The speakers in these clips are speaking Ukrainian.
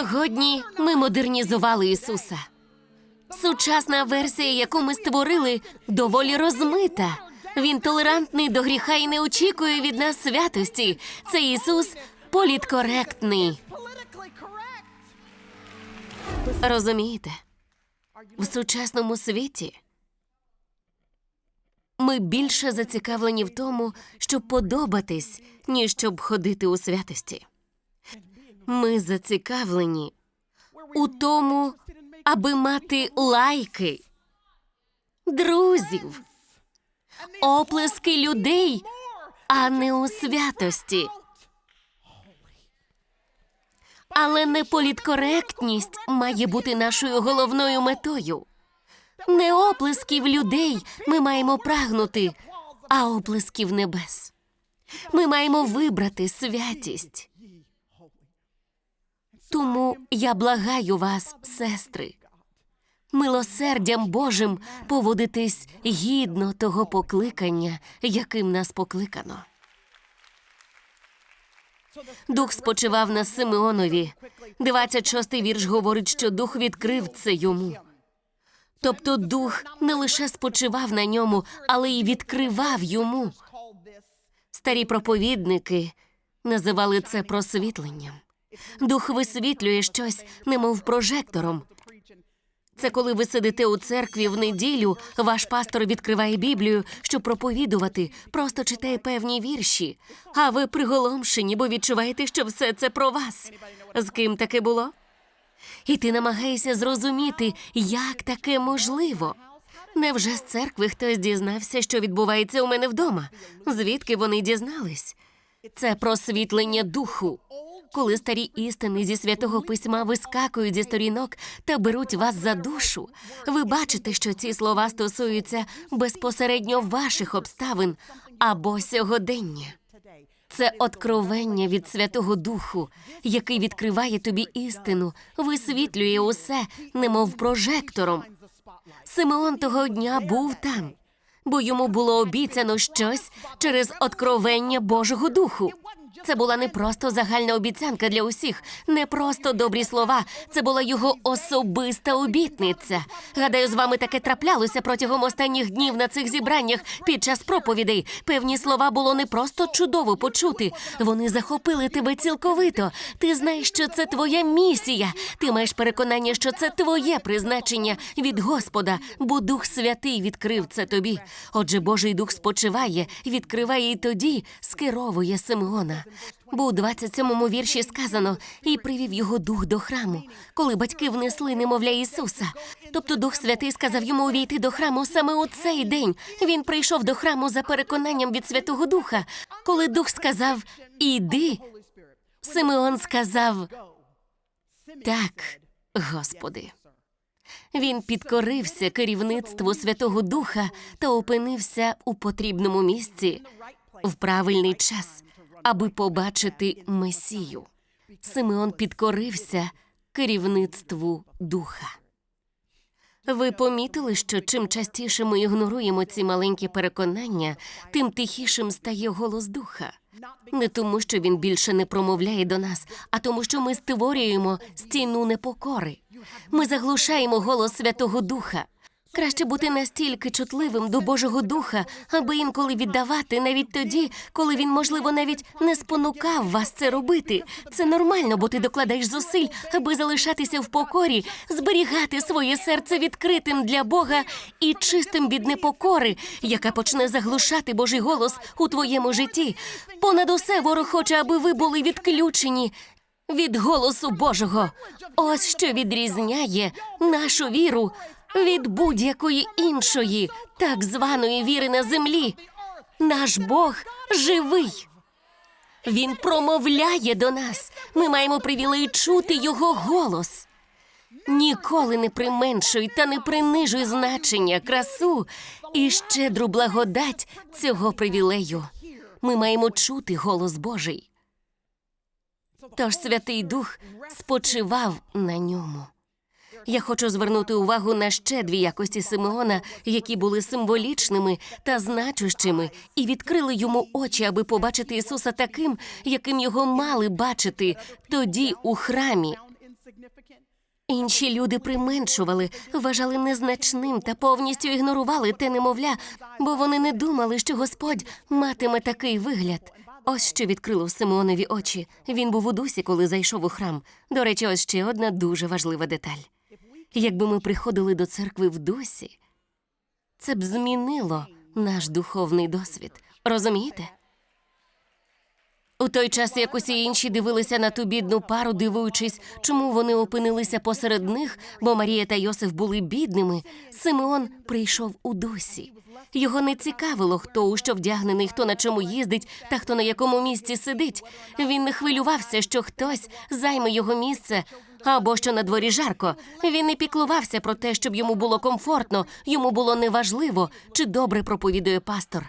Сьогодні ми модернізували Ісуса. Сучасна версія, яку ми створили, доволі розмита. Він толерантний до гріха і не очікує від нас святості. Це Ісус політкоректний. Розумієте? В сучасному світі ми більше зацікавлені в тому, щоб подобатись, ніж щоб ходити у святості. Ми зацікавлені у тому, аби мати лайки, друзів, оплески людей, а не у святості. Але не політкоректність має бути нашою головною метою. Не оплесків людей ми маємо прагнути, а оплесків небес. Ми маємо вибрати святість. Тому я благаю вас, сестри, милосердям Божим поводитись гідно того покликання, яким нас покликано. Дух спочивав на Симеонові. 26-й вірш говорить, що дух відкрив це йому. Тобто дух не лише спочивав на ньому, але й відкривав йому. Старі проповідники називали це просвітленням. Дух висвітлює щось, немов прожектором. Це коли ви сидите у церкві в неділю, ваш пастор відкриває Біблію, щоб проповідувати, просто читає певні вірші, а ви приголомшені, бо відчуваєте, що все це про вас. З ким таке було? І ти намагаєшся зрозуміти, як таке можливо. Невже з церкви хтось дізнався, що відбувається у мене вдома? Звідки вони дізнались? Це просвітлення духу. Коли старі істини зі святого письма вискакують зі сторінок та беруть вас за душу, ви бачите, що ці слова стосуються безпосередньо ваших обставин або сьогодення. Це откровення від Святого Духу, який відкриває тобі істину, висвітлює усе, немов прожектором. Симеон того дня був там, бо йому було обіцяно щось через откровення Божого Духу. Це була не просто загальна обіцянка для усіх, не просто добрі слова. Це була його особиста обітниця. Гадаю, з вами таке траплялося протягом останніх днів на цих зібраннях під час проповідей. Певні слова було не просто чудово почути. Вони захопили тебе цілковито. Ти знаєш, що це твоя місія. Ти маєш переконання, що це твоє призначення від Господа, бо Дух Святий відкрив це тобі. Отже, Божий Дух спочиває, відкриває і тоді скеровує Симеона. Бо у 27-му вірші сказано і привів його дух до храму, коли батьки внесли немовля Ісуса. Тобто Дух Святий сказав йому увійти до храму саме у цей день. Він прийшов до храму за переконанням від Святого Духа. Коли Дух сказав Іди, Симеон сказав так, Господи. Він підкорився керівництву Святого Духа та опинився у потрібному місці в правильний час, аби побачити Месію. Симеон підкорився керівництву духа. Ви помітили, що чим частіше ми ігноруємо ці маленькі переконання, тим тихішим стає голос духа. Не тому, що він більше не промовляє до нас, а тому, що ми створюємо стіну непокори. Ми заглушаємо голос Святого Духа. Краще бути настільки чутливим до Божого Духа, аби інколи віддавати навіть тоді, коли він, можливо, навіть не спонукав вас це робити. Це нормально, бо ти докладаєш зусиль, аби залишатися в покорі, зберігати своє серце відкритим для Бога і чистим від непокори, яка почне заглушати Божий голос у твоєму житті. Понад усе ворог хоче, аби ви були відключені від голосу Божого. Ось що відрізняє нашу віру від будь-якої іншої, так званої віри на землі. Наш Бог живий. Він промовляє до нас. Ми маємо привілей чути його голос. Ніколи не применшуй та не принижуй значення, красу і щедру благодать цього привілею. Ми маємо чути голос Божий. Тож Святий Дух спочивав на ньому. Я хочу звернути увагу на ще дві якості Симеона, які були символічними та значущими, і відкрили йому очі, аби побачити Ісуса таким, яким його мали бачити тоді у храмі. Інші люди применшували, вважали незначним та повністю ігнорували те немовля, бо вони не думали, що Господь матиме такий вигляд. Ось що відкрило Симеонові очі. Він був у дусі, коли зайшов у храм. До речі, ось ще одна дуже важлива деталь. Якби ми приходили до церкви в дусі, це б змінило наш духовний досвід. Розумієте? У той час, як усі інші дивилися на ту бідну пару, дивуючись, чому вони опинилися посеред них, бо Марія та Йосиф були бідними, Симеон прийшов у досі. Його не цікавило, хто у що вдягнений, хто на чому їздить та хто на якому місці сидить. Він не хвилювався, що хтось займе його місце або що на дворі жарко. Він не піклувався про те, щоб йому було комфортно, йому було неважливо, чи добре проповідує пастор.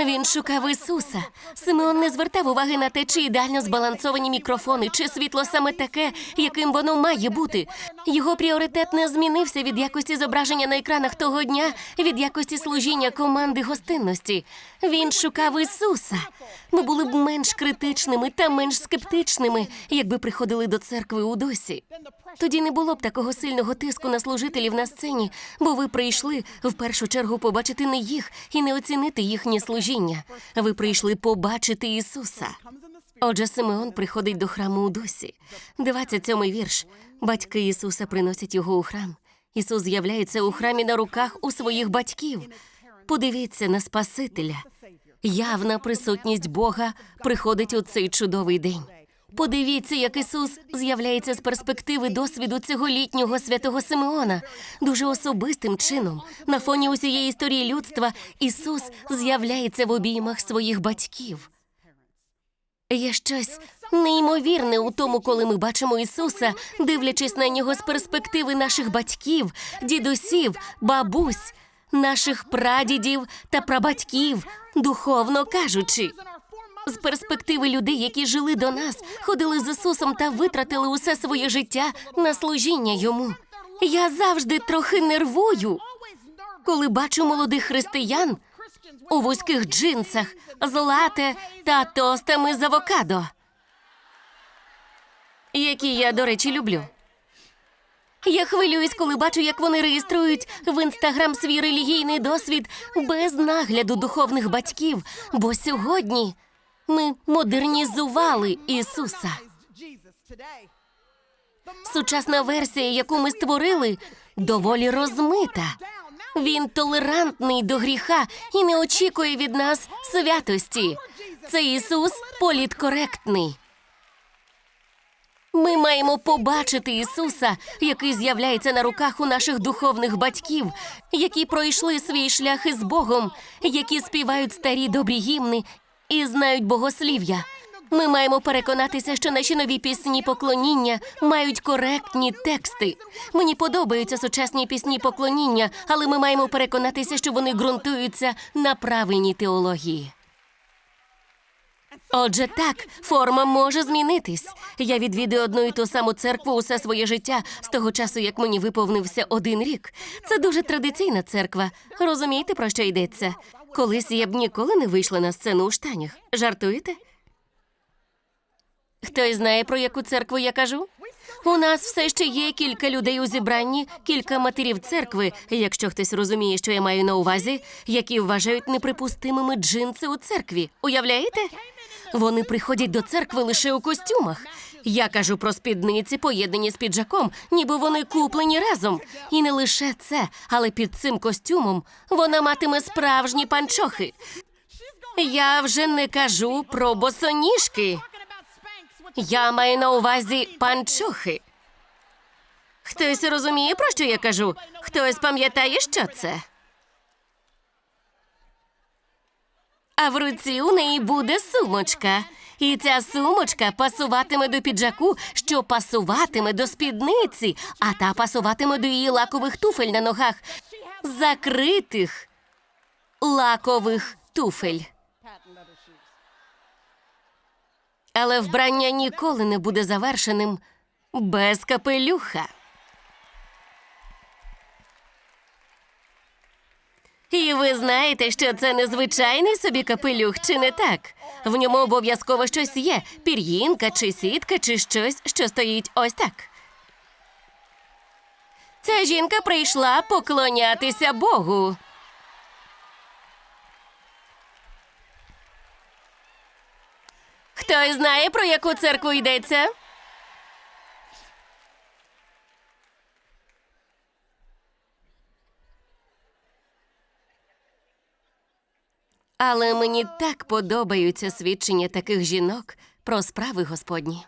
Він шукав Ісуса. Симеон не звертав уваги на те, чи ідеально збалансовані мікрофони, чи світло саме таке, яким воно має бути. Його пріоритет не змінився від якості зображення на екранах того дня, від якості служіння команди гостинності. Він шукав Ісуса. Ми були б менш критичними та менш скептичними, якби приходили до церкви у досі. Тоді не було б такого сильного тиску на служителів на сцені, бо ви прийшли в першу чергу побачити не їх і не оцінити їхнє служіння. Ви прийшли побачити Ісуса. Отже, Симеон приходить до храму у досі. 27-й вірш. Батьки Ісуса приносять його у храм. Ісус з'являється у храмі на руках у своїх батьків. Подивіться на Спасителя. Явна присутність Бога приходить у цей чудовий день. Подивіться, як Ісус з'являється з перспективи досвіду цього літнього святого Симеона. Дуже особистим чином. На фоні усієї історії людства Ісус з'являється в обіймах своїх батьків. Є щось неймовірне у тому, коли ми бачимо Ісуса, дивлячись на нього з перспективи наших батьків, дідусів, бабусь, наших прадідів та прабатьків, духовно кажучи. З перспективи людей, які жили до нас, ходили з Ісусом та витратили усе своє життя на служіння йому. Я завжди трохи нервую, коли бачу молодих християн у вузьких джинсах з лате та тостами з авокадо, які я, до речі, люблю. Я хвилююсь, коли бачу, як вони реєструють в інстаграм свій релігійний досвід без нагляду духовних батьків, бо сьогодні ми модернізували Ісуса. Сучасна версія, яку ми створили, доволі розмита. Він толерантний до гріха і не очікує від нас святості. Це Ісус політкоректний. Ми маємо побачити Ісуса, який з'являється на руках у наших духовних батьків, які пройшли свій шлях із Богом, які співають старі добрі гімни і знають богослів'я. Ми маємо переконатися, що наші нові пісні поклоніння мають коректні тексти. Мені подобаються сучасні пісні поклоніння, але ми маємо переконатися, що вони ґрунтуються на правильній теології. Отже, так, форма може змінитись. Я відвідую одну і ту саму церкву усе своє життя з того часу, як мені виповнився один рік. Це дуже традиційна церква. Розумієте, про що йдеться? Колись я б ніколи не вийшла на сцену у штанях. Жартуєте? Хтось знає, про яку церкву я кажу? У нас все ще є кілька людей у зібранні, кілька матерів церкви, якщо хтось розуміє, що я маю на увазі, які вважають неприпустимими джинси у церкві. Уявляєте? Вони приходять до церкви лише у костюмах. Я кажу про спідниці, поєднані з піджаком, ніби вони куплені разом. І не лише це, але під цим костюмом вона матиме справжні панчохи. Я вже не кажу про босоніжки. Я маю на увазі панчохи. Хтось розуміє, про що я кажу? Хтось пам'ятає, що це? А в руці у неї буде сумочка. І ця сумочка пасуватиме до піджаку, що пасуватиме до спідниці, а та пасуватиме до її лакових туфель на ногах. Закритих лакових туфель. Але вбрання ніколи не буде завершеним без капелюха. І ви знаєте, що це незвичайний собі капелюх, чи не так? В ньому обов'язково щось є: пір'їнка, чи сітка, чи щось, що стоїть ось так. Ця жінка прийшла поклонятися Богу. Хтось знає, про яку церкву йдеться? Але мені так подобаються свідчення таких жінок про справи Господні.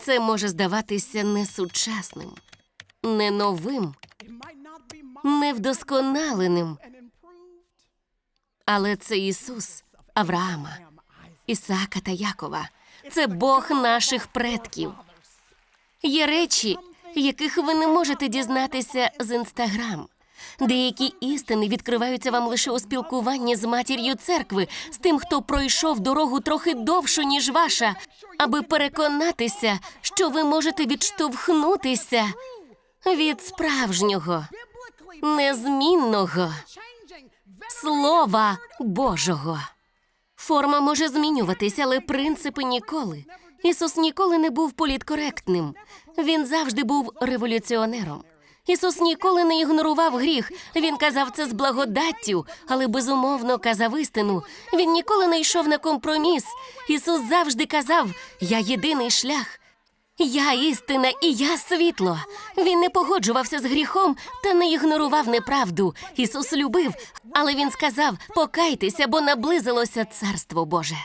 Це може здаватися несучасним, не новим, невдосконаленим, але це Ісус Авраама, Ісаака та Якова. Це Бог наших предків. Є речі, яких ви не можете дізнатися з інстаграм. Деякі істини відкриваються вам лише у спілкуванні з матір'ю церкви, з тим, хто пройшов дорогу трохи довшу, ніж ваша, аби переконатися, що ви можете відштовхнутися від справжнього, незмінного Слова Божого. Форма може змінюватися, але принципи ніколи. Ісус ніколи не був політкоректним. Він завжди був революціонером. Ісус ніколи не ігнорував гріх. Він казав це з благодаттю, але безумовно казав істину. Він ніколи не йшов на компроміс. Ісус завжди казав: Я єдиний шлях. Я істина і я світло. Він не погоджувався з гріхом та не ігнорував неправду. Ісус любив, але він сказав: покайтеся, бо наблизилося царство Боже.